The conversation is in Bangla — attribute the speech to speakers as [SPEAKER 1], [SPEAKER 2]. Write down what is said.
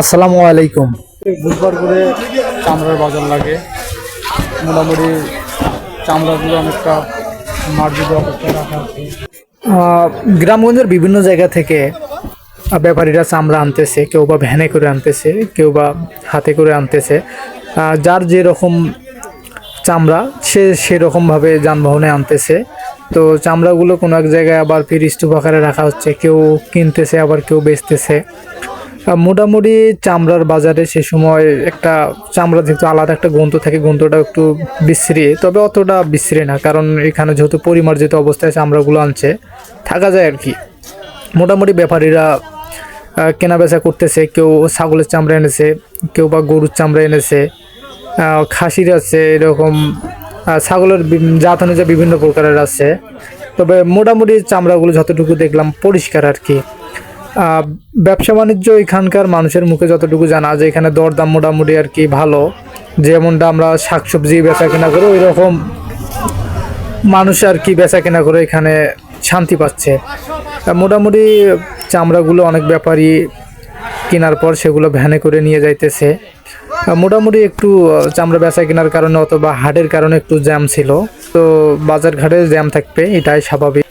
[SPEAKER 1] আসসালামু আলাইকুম।
[SPEAKER 2] বুধবার করে চামড়ার বাজার লাগে। মোটামুটি চামড়াগুলো অনেকটা মার্জিত অবস্থায় রাখা
[SPEAKER 1] গ্রামগঞ্জের বিভিন্ন জায়গা থেকে ব্যাপারীরা চামড়া আনতেছে কেউ বা ভ্যানে করে আনতেছে কেউ বা হাতে করে আনতেছে। যার যেরকম চামড়া সে সেরকমভাবে যানবাহনে আনতেছে। তো চামড়াগুলো কোনো এক জায়গায় আবার ফির স্তূপ আকারে রাখা হচ্ছে কেউ কিনতেছে আবার কেউ বেচতেছে। মোটামুটি চামড়ার বাজারে সে সময় একটা চামড়া যেহেতু আলাদা একটা গন্ত থাকে গন্তটা একটু বিশ্রী, তবে অতটা বিশ্রী না, কারণ এখানে যেহেতু পরিমার্জিত অবস্থায় চামড়াগুলো আনছে, থাকা যায় আর কি। মোটামুটি ব্যাপারীরা কেনা বেচা করতেছে, কেউ ছাগলের চামড়া এনেছে, কেউ বা গরুর চামড়া এনেছে খাসির আছে, এরকম ছাগলের জাত অনুযায়ী বিভিন্ন প্রকারের আছে, তবে মোটামুটি চামড়াগুলো যতটুকু দেখলাম পরিষ্কার আর কি। ব্যবসা বাণিজ্য এখানকার মানুষের মুখে যতটুকু জানা যে এখানে দরদাম মোটামুটি আর কি ভালো। যেমনটা আমরা শাকসবজি বেচা কেনা করে ওই রকম মানুষ আর কি বেচা কেনা করে এখানে শান্তি পাচ্ছে। মোটামুটি চামড়াগুলো অনেক ব্যাপারী কেনার পর সেগুলো ভ্যানে করে নিয়ে যাইতেছে। মোটামুটি একটু চামড়া বেচা কেনার কারণে অথবা হাটের কারণে একটু জ্যাম ছিল। তো বাজার ঘাটে জ্যাম থাকবে, এটাই স্বাভাবিক।